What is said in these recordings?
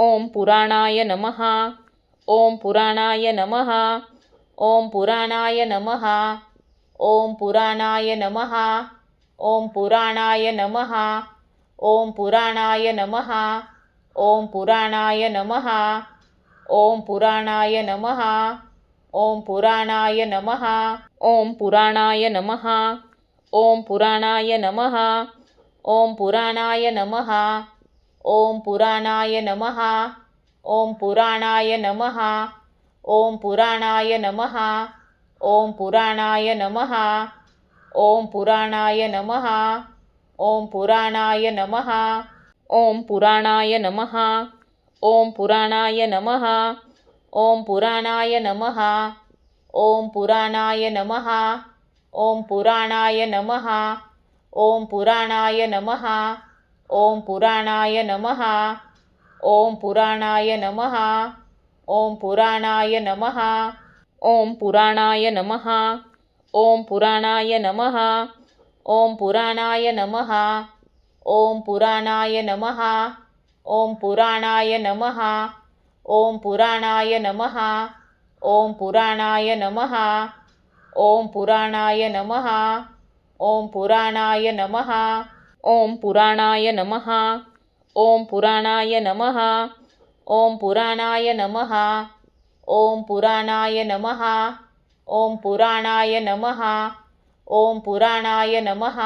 ॐ पुराणाय नमः ॐ पुराणाय नमः ॐ पुराणाय नमः ॐ पुराणाय नमः ॐ पुराणाय नमः ॐ पुराणाय नमः ॐ पुराणाय नमः ॐ पुराणाय नमः ॐ पुराणाय नमः ॐ पुराणाय नमः ॐ पुराणाय नमः ॐ पुराणाय नमः ॐ पुराणाय नमः ॐ पुराणाय नमः ॐ पुराणाय नमः ॐ पुराणाय नमः ॐ पुराणाय नमः ॐ पुराणाय नमः ॐ पुराणाय नमः ॐ पुराणाय नमः ॐ पुराणाय नमः ॐ पुराणाय नमः ॐ पुराणाय नमः ॐ पुराणाय नमः ॐ पुराणाय नमः ॐ पुराणाय नमः ॐ पुराणाय नमः ॐ पुराणाय नमः ॐ पुराणाय नमः ॐ पुराणाय नमः ॐ पुराणाय नमः ॐ पुराणाय नमः ॐ पुराणाय नमः ॐ पुराणाय नमः ॐ पुराणाय नमः ॐ पुराणाय नमः ॐ पुराणाय नमः ॐ पुराणाय नमः ॐ पुराणाय नमः ॐ पुराणाय नमः ॐ पुराणाय नमः ॐ पुराणाय नमः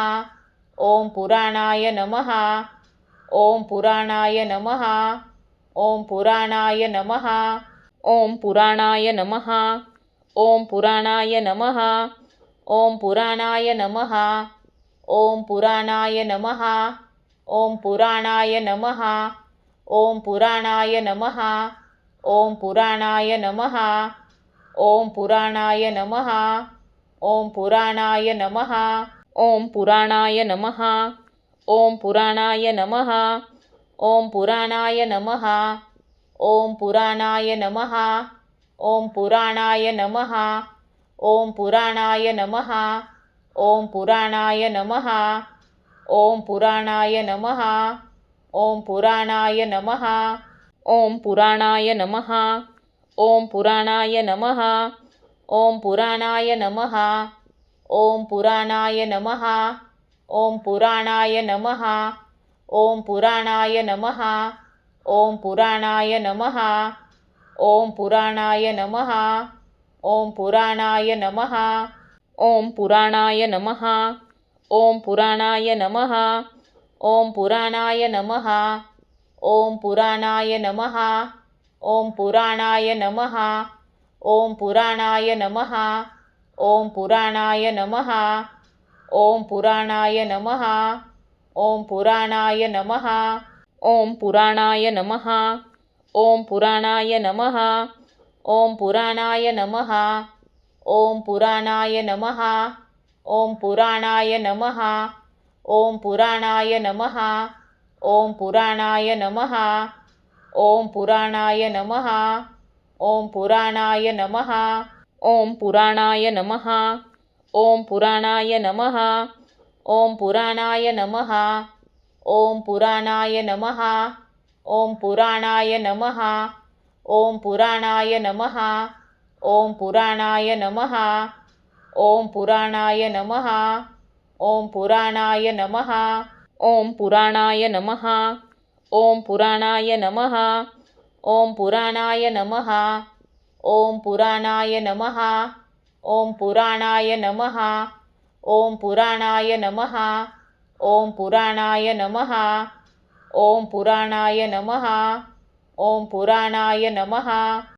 ॐ पुराणाय नमः ॐ पुराणाय नमः ॐ पुराणाय नमः ॐ पुराणाय नमः ॐ पुराणाय नमः ॐ पुराणाय नमः ॐ पुराणाय नमः ॐ पुराणाय नमः ॐ पुराणाय नमः ॐ पुराणाय नमः ॐ पुराणाय नमः ॐ पुराणाय नमः ॐ पुराणाय नमः ॐ पुराणाय नमः ॐ पुराणाय नमः ॐ पुराणाय नमः ॐ पुराणाय नमः ॐ पुराणाय नमः ॐ पुराणाय नमः ॐ पुराणाय नमः ॐ पुराणाय नमः ॐ पुराणाय नमः ॐ पुराणाय नमः ॐ पुराणाय नमः ॐ पुराणाय नमः ॐ पुराणाय नमः ॐ पुराणाय नमः ॐ पुराणाय नमः ॐ पुराणाय नमः ॐ पुराणाय नमः ॐ पुराणाय नमः ॐ पुराणाय नमः ॐ पुराणाय नमः ॐ पुराणाय नमः ॐ पुराणाय नमः ॐ पुराणाय नमः ॐ पुराणाय नमः ॐ पुराणाय नमः ॐ पुराणाय नमः ॐ पुराणाय नमः ॐ पुराणाय नमः ॐ पुराणाय नमः ॐ पुराणाय नमः ॐ पुराणाय नमः ॐ पुराणाय नमः ॐ पुराणाय नमः ॐ पुराणाय नमः ॐ पुराणाय नमः ॐ पुराणाय नमः ॐ पुराणाय नमः ॐ पुराणाय नमः ॐ पुराणाय नमः ॐ पुराणाय नमः ॐ पुराणाय नमः ॐ पुराणाय नमः ॐ पुराणाय नमः ॐ पुराणाय नमः ॐ पुराणाय नमः ॐ पुराणाय नमः ॐ पुराणाय नमः ॐ पुराणाय नमः ॐ पुराणाय नमः ॐ पुराणाय नमः ॐ पुराणाय नमः ॐ पुराणाय नमः ॐ पुराणाय नमः